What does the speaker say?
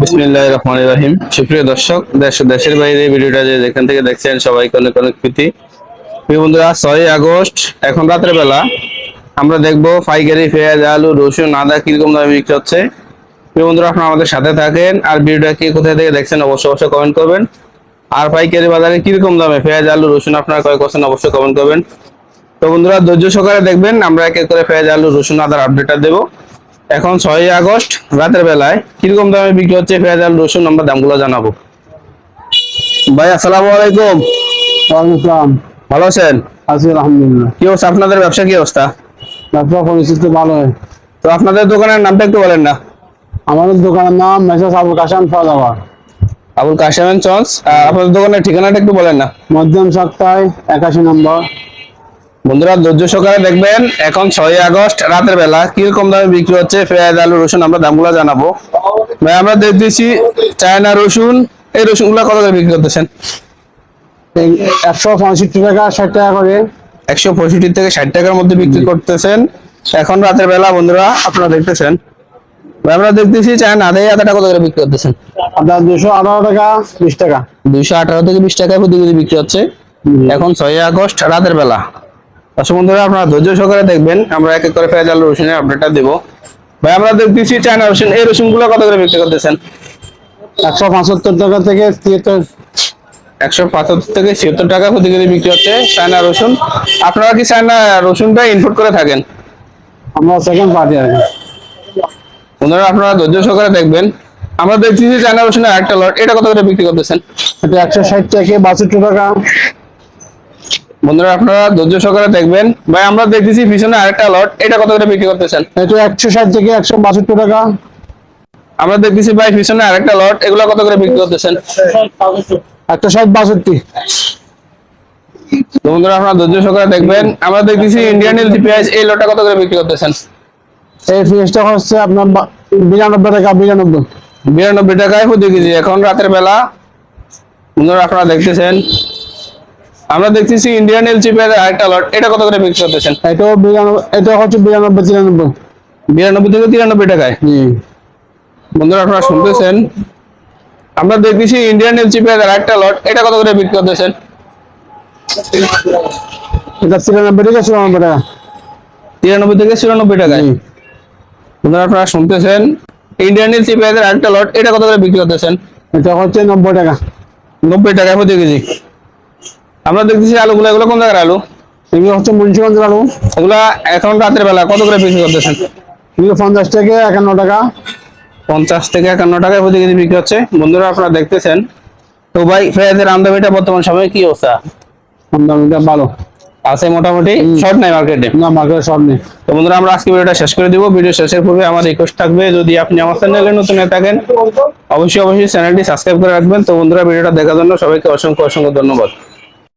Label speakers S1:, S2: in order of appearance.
S1: বিসমিল্লাহ রহমান রহিম। সুপ্রিয় দর্শক, দেশ দেশের বাইরে ভিডিওটা যে যেখান থেকে দেখছেন, সবাইকে অনেক অনেক প্রীতি। প্রিয় বন্ধুরা ছয় আগস্ট, এখন রাতের বেলা আমরা দেখব পাইকারি, পেঁয়াজ, আলু, রসুন, আদা কীরকম দামে বিক্রি হচ্ছে। প্রিয় বন্ধুরা, আপনারা আমাদের সাথে থাকেন। আর ভিডিওটা কি কোথায় থেকে দেখছেন, অবশ্যই অবশ্যই কমেন্ট করবেন। আর পাইকারি বাজারে কীরকম দামে পেঁয়াজ, আলু, রসুন, আপনারা ক্রয় করছেন অবশ্যই কমেন্ট করবেন। তো বন্ধুরা, ধৈর্য সহকারে দেখবেন, আমরা এক এক করে পেঁয়াজ, আলু, রসুন, আদার আপডেটটা দেবো। এখন ছয়ই আগস্ট রাতের বেলায়। কীরকম দামে বিক্রি হচ্ছে পেঁয়াজ আলু রসুন আমরা দামগুলো জানাব। ভাই আসসালামু আলাইকুম।
S2: ওয়ালাইকুম
S1: ভালো আছেন?
S2: আছি আলহামদুলিল্লাহ।
S1: কি অবস্থা? আপনাদের ব্যবসা কি অবস্থা?
S2: ব্যবসা পরিস্থিতি ভালো হয়
S1: তো আপনাদের দোকানের নামটা একটু বলেন না।
S2: আমাদের দোকানের নাম মেসাজ আবুল কাসাম ফলাবার
S1: আবুল কাশেম চন্স আপনাদের দোকানের ঠিকানাটা একটু বলেন না।
S2: মধ্যম সপ্তাহে একাশি নম্বর।
S1: বন্ধুরা ধৈর্য সহকারে দেখবেন এখন ছয় আগস্ট রাতের বেলা। কীরকম দামে বিক্রি হচ্ছে পেঁয়াজ আলু রসুন আমরা দামগুলো জানাব। ভাই আমরা দেখতেছি চায়না রসুন। এই রসুনগুলো কত করে বিক্রি করতেছেন?
S2: একশো পঁয়ষট্টি টাকা ষাট টাকা করে।
S1: একশো পঁয়ষট্টি থেকে ষাট টাকার মধ্যে বিক্রি করতেছেন। এখন রাতের বেলা বন্ধুরা আপনারা দেখতেছেন। আমরা দেখতেছি চায়না আদাই আদাটা কত করে বিক্রি করতেছেন?
S2: আপনার দুশো আঠারো টাকা বিশ টাকা।
S1: দুইশো আঠারো থেকে বিশ টাকায় প্রতি কেজি বিক্রি হচ্ছে। এখন ছয় আগস্ট রাতের বেলা। দর্শক বন্ধুরা আপনারা ধৈর্য সহকারে দেখবেন আমরা এক এক করে পেঁয়াজ আলু রসুনের আপডেটটা দেবো। ভাই আমরা দেখতেছি চায়না রসুন এই রসুনগুলো কত করে বিক্রি করতেছেন?
S2: একশো পঁচাত্তর টাকা থেকে তিয়াত্তর
S1: একশো পঁচাত্তর থেকে ছিয়াত্তর টাকা প্রতি কেজি বিক্রি হচ্ছে চায়না রসুন। আপনারা কি চায়না রসুনটা ইনপুট করে থাকেন?
S2: আমরা সেকেন্ড পার্টি আর
S1: বন্ধুরা আপনারা ধৈর্য সহকারে দেখবেন। আমরা দেখতেছি চায়না রসুনের একটা লট এটা কত করে বিক্রি করতেছেন?
S2: এটা একশো ষাট থেকে বাষট্টি টাকা।
S1: বন্ধুরা আপনারা ধৈর্য সহকারে দেখবেন। ভাই আমরা দেখতেছি পিছনে আরেকটা লট এটা কত করে বিক্রি করতেছেন?
S2: এটা একশো ষাট থেকে একশো বাষট্টি টাকা।
S1: আমরা দেখতেছি ভাই পিছনে আরেকটা লট এগুলো কত করে বিক্রি করতেছেন?
S2: একশো ষাট বাষট্টি।
S1: বন্ধুরা আপনারা ধৈর্য সহকারে দেখবেন। আমরা দেখতেছি ইন্ডিয়ান এলজি পেঁয়াজ এই লটটা কত করে বিক্রি করতেছেন?
S2: এই ফিসটা হচ্ছে আপনার বিরানব্বই টাকা বিরানব্বই।
S1: বিরানব্বই টাকায় প্রতি কেজি। এখন রাতের বেলা। বন্ধুরা আপনারা দেখতেছেন। আমরা দেখতেছি ইন্ডিয়ান এলজি পেঁয়াজ আরেকটা লট এটা কত করে বিক্রি করতেছেন?
S2: এটাও এটা হচ্ছে বিরানব্বই তিরানব্বই।
S1: বিরানব্বই থেকে তিরানব্বই টাকায়? বন্ধুরা আপনারা শুনতেছেন? আমরা দেখতেছি ইন্ডিয়ান এলজি পেঁয়াজ আরেকটা লট এটা কত করে বিক্রি করতেছেন?
S2: এটা তিরানব্বই টাকা চুরানব্বই টাকা।
S1: তিরানব্বই থেকে চুরানব্বই টাকায়। বন্ধুরা আপনারা শুনতেছেন? ইন্ডিয়ান এলজি পেঁয়াজের আরেকটা লট এটা কত করে বিক্রি করতেছেন?
S2: এটা হচ্ছে নব্বই টাকা।
S1: নব্বই টাকায় প্রতি কেজি। আমরা দেখতেছি আলুগুলো এগুলো কোন জায়গার আলু?
S2: এগুলো হচ্ছে মুন্সিগঞ্জের আলু।
S1: ওগুলা এখন রাতের বেলা কত করে বিক্রি করতেছেন?
S2: এগুলো পঞ্চাশ থেকে একান্ন টাকা।
S1: পঞ্চাশ থেকে একান্ন টাকায় প্রতি কেজি বিক্রি হচ্ছে। বন্ধুরা আপনারা দেখতেছেন। তো ভাই পেঁয়াজের আমদামিটা বর্তমান সময়ে কি অবস্থা?
S2: আমদানিটা ভালো।
S1: আছে মোটামুটি? শর্ট নাই মার্কেটে
S2: না মার্কেট সব নেই।
S1: তো বন্ধুরা আমরা আজকে ভিডিওটা শেষ করে দিব। ভিডিও শেষের পূর্বে আমার রিকোয়েস্ট থাকবে যদি আপনি আমার চ্যানেলে নতুন হয়ে থাকেন অবশ্যই অবশ্যই চ্যানেলটি সাবস্ক্রাইব করে রাখবেন। তো বন্ধুরা ভিডিওটা দেখার জন্য সবাইকে অসংখ্য অসংখ্য ধন্যবাদ।